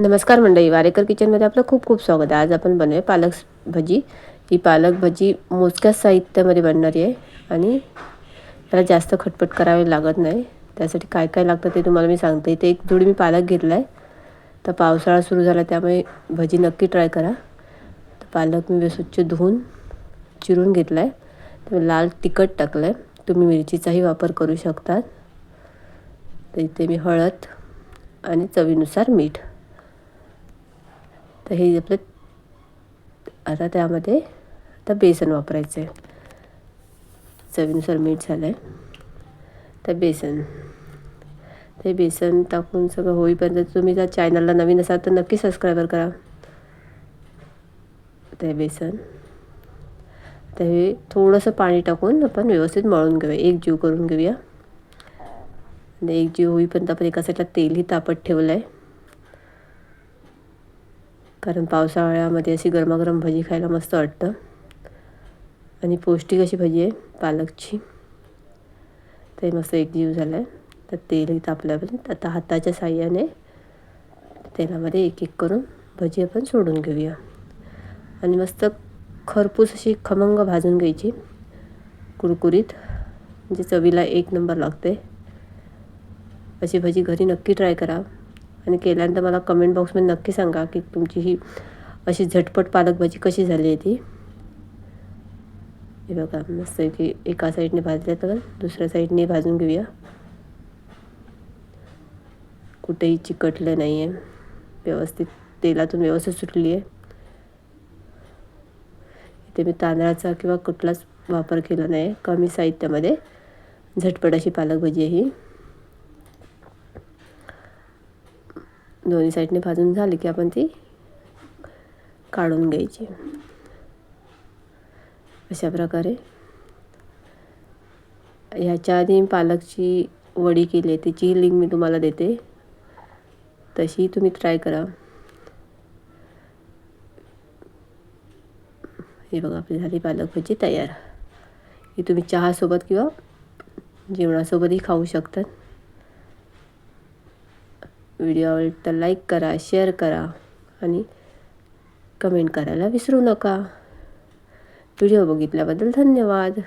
नमस्कार मंडळी वारेकर किचनमध्ये आपलं खूप खूप स्वागत आहे. आज आपण बनवूया पालक भजी. ही पालक भजी मोजक्याच साहित्यामध्ये बनणारी आहे आणि त्याला जास्त खटपट करावे लागत नाही. त्यासाठी काय काय लागतं ते तुम्हाला मी सांगते. इथे एक जुडी मी पालक घेतला आहे तर पावसाळा सुरू झाला त्यामुळे भजी नक्की ट्राय करा. तर पालक मी स्वच्छ धुवून चिरून घेतला आहे तर लाल तिखट टाकलं आहे तुम्ही मिरचीचाही वापर करू शकतात तर इथे मी हळद आणि चवीनुसार मीठ तर हे आपलं आता त्यामध्ये आता बेसन वापरायचं आहे चवीनुसार मीठ झालं आहे तर बेसन. ते बेसन टाकून सगळं होईपर्यंत तुम्ही जर चॅनलला नवीन असाल तर नक्की सबस्क्रायबर करा. ते बेसन. तर हे थोडंसं पाणी टाकून आपण व्यवस्थित मळून घेऊया. एक जीव करून घेऊया. आणि एक जीव होईपर्यंत आपण एका साईडला तेलही तापत ठेवलं आहे कारण पावसाळ्यामध्ये अशी गरमागरम भजी खायला मस्त वाटतं. आणि पौष्टिक अशी भजी आहे पालकची. ते मस्त एक जीव झालं आहे तर तेलही तापल्यापर्यंत आता हाताच्या साह्याने तेलामध्ये एक एक करून भजी आपण सोडून घेऊया. आणि मस्त खरपूस अशी खमंग भाजून घ्यायची. कुरकुरीत. म्हणजे चवीला एक नंबर लागते. अशी भजी घरी नक्की ट्राय करा. आणि केल्यानंतर मला कमेंट बॉक्समध्ये नक्की सांगा की तुमची ही अशी झटपट पालक भाजी कशी झाली आहे ती. हे बघा मस्त की एका साईडने भाजल्या तर दुसऱ्या साईडने भाजून घेऊया. कुठेही चिकटलं नाही आहे व्यवस्थित तेलातून व्यवस्थित सुटली आहे इथे मी तांदळाचा किंवा कुठलाच वापर केला नाही कमी साहित्यामध्ये झटपट अशी पालक भाजी आहे ही. दोन्ही साईडने भाजून झाली की आपण ती काढून घ्यायची. अशा प्रकारे. ह्याच्या आधी पालकची वडी केली आहे त्याची लिंक मी तुम्हाला देते. तशी तुम्ही ट्राय करा. हे बघा आपली झाली पालक भाजी तयार. ही तुम्ही चहासोबत किंवा जेवणासोबतही खाऊ शकतात. व्हिडिओ आवडेल तर लाईक करा शेअर करा आणि कमेंट करायला विसरू नका. व्हिडिओ बघितल्याबद्दल धन्यवाद.